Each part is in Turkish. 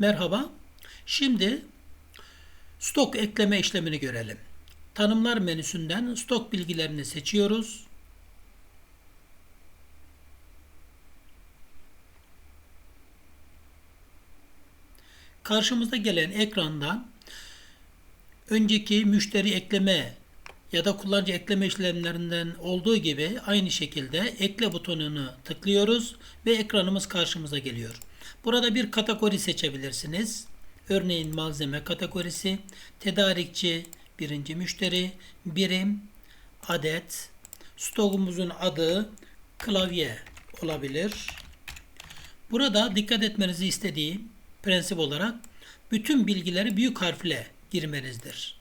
Merhaba. Şimdi stok ekleme işlemini görelim. Tanımlar menüsünden stok bilgilerini seçiyoruz. Karşımıza gelen ekrandan önceki müşteri ekleme ya da kullanıcı ekleme işlemlerinden olduğu gibi aynı şekilde ekle butonunu tıklıyoruz ve ekranımız karşımıza geliyor. Burada bir kategori seçebilirsiniz. Örneğin malzeme kategorisi, tedarikçi, birinci müşteri, birim, adet, stokumuzun adı, klavye olabilir. Burada dikkat etmenizi istediğim prensip olarak bütün bilgileri büyük harfle girmenizdir.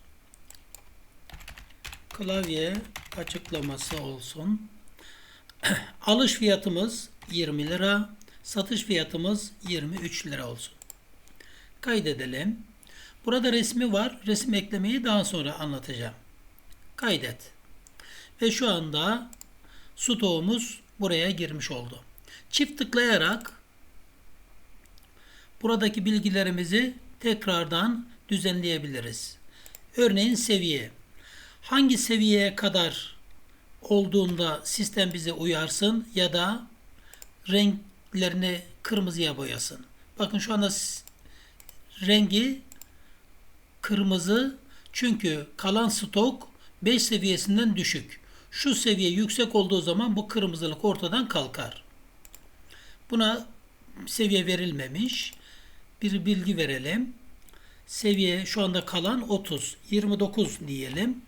Klavye açıklaması olsun. Alış fiyatımız 20 lira, satış fiyatımız 23 lira olsun. Kaydedelim. Burada resmi var. Resim eklemeyi daha sonra anlatacağım. Kaydet. Ve şu anda stoğumuz buraya girmiş oldu. Çift tıklayarak buradaki bilgilerimizi tekrardan düzenleyebiliriz. Örneğin seviye. Hangi seviyeye kadar olduğunda sistem bize uyarsın ya da renklerini kırmızıya boyasın. Bakın şu anda rengi kırmızı çünkü kalan stok 5 seviyesinden düşük. Şu seviye yüksek olduğu zaman bu kırmızılık ortadan kalkar. Buna seviye verilmemiş. Bir bilgi verelim. Seviye şu anda kalan 30. 29 diyelim.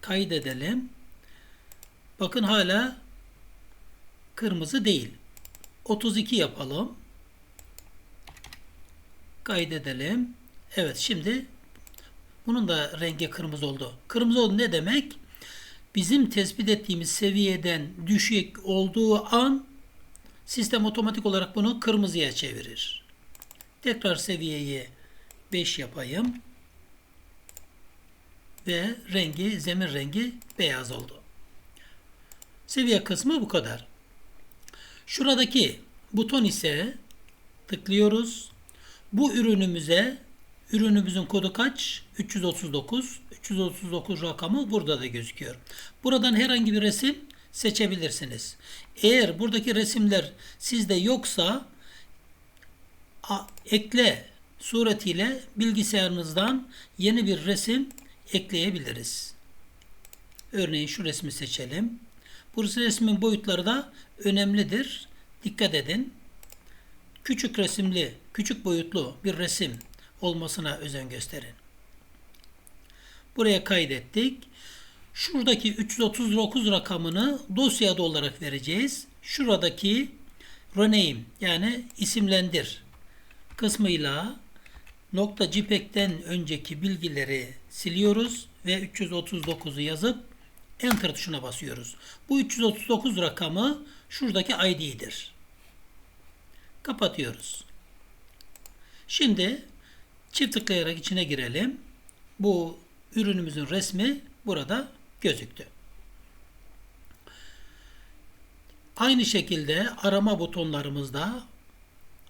Kaydedelim. Bakın hala kırmızı değil. 32 yapalım. Kaydedelim. Evet şimdi bunun da rengi kırmızı oldu. Kırmızı oldu ne demek? Bizim tespit ettiğimiz seviyeden düşük olduğu an sistem otomatik olarak bunu kırmızıya çevirir. Tekrar seviyeyi 5 yapayım. Ve rengi, zemin rengi beyaz oldu. Seviye kısmı bu kadar. Şuradaki buton ise tıklıyoruz. Bu ürünümüze ürünümüzün kodu kaç? 339. 339 rakamı burada da gözüküyor. Buradan herhangi bir resim seçebilirsiniz. Eğer buradaki resimler sizde yoksa ekle suretiyle bilgisayarınızdan yeni bir resim ekleyebiliriz. Örneğin şu resmi seçelim. Bu resmin boyutları da önemlidir. Dikkat edin. Küçük resimli, küçük boyutlu bir resim olmasına özen gösterin. Buraya kaydettik. Şuradaki 339 rakamını dosyada olarak vereceğiz. Şuradaki rename yani isimlendir kısmıyla nokta JPEG'den önceki bilgileri siliyoruz ve 339'u yazıp Enter tuşuna basıyoruz. Bu 339 rakamı şuradaki ID'dir. Kapatıyoruz. Şimdi çift tıklayarak içine girelim. Bu ürünümüzün resmi burada gözüktü. Aynı şekilde arama butonlarımız da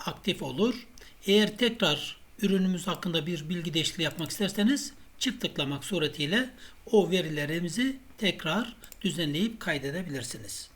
aktif olur. Eğer tekrar ürünümüz hakkında bir bilgi değişikliği yapmak isterseniz çift tıklamak suretiyle o verilerimizi tekrar düzenleyip kaydedebilirsiniz.